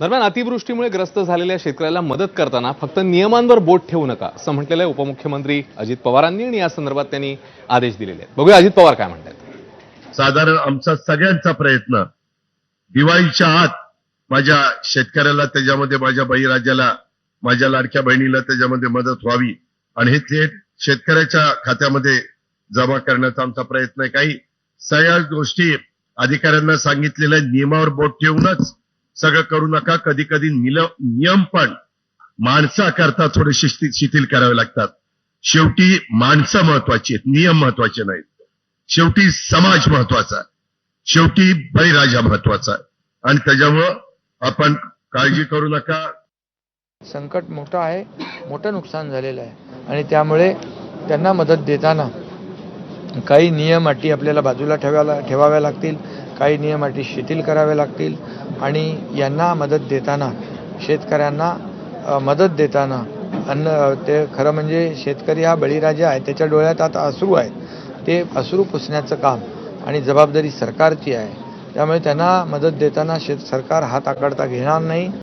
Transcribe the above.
दरम्यान अतिवृष्टीमुळे ग्रस्त झालेल्या शेतकऱ्याला मदत करताना फक्त नियमांवर बोट ठेवू नका असं म्हटलेलं आहे उपमुख्यमंत्री अजित पवारांनी आणि या संदर्भात त्यांनी आदेश दिलेले आहेत. बघूया अजित पवार काय म्हणतात साधारण आमचा सगळ्यांचा प्रयत्न दिवाळीच्या आत माझ्या शेतकऱ्याला त्याच्यामध्ये माझ्या बहिराज्याला माझ्या लाडक्या बहिणीला त्याच्यामध्ये मदत व्हावी आणि हे थेट शेतकऱ्याच्या खात्यामध्ये जमा करण्याचा आमचा प्रयत्न आहे. काही सगळ्या गोष्टी अधिकाऱ्यांना सांगितलेल्या नियमावर बोट ठेवूनच सगळं करू नका. कधी कधी नियम पण माणसाकरता थोडे शिस्ती शिथिल करावे लागतात. शेवटी माणसं महत्वाची आहेत नियम महत्त्वाचे नाहीत. शेवटी समाज महत्त्वाचा आहे. शेवटी बळीराजा महत्त्वाचा आहे. आणि त्याच्यामुळं आपण काळजी करू नका. संकट मोठं आहे मोठं नुकसान झालेलं आहे. आणि त्यामुळे त्यांना मदत देताना काही नियम अटी आपल्याला बाजूला ठेवायला ठेवाव्या लागतील. काही नियम अटी शिथिल करावे लागतील आणि यांना मदत देताना शेतकऱ्यांना मदत देताना अन्न ते खरं म्हणजे शेतकरी हा बळीराजा आहे त्याच्या डोळ्यात आता अश्रू आहेत. ते अश्रू पुसण्याचं काम आणि जबाबदारी सरकारची आहे. त्यामुळे त्यांना मदत देताना शेत सरकार हात आकडता घेणार नाही.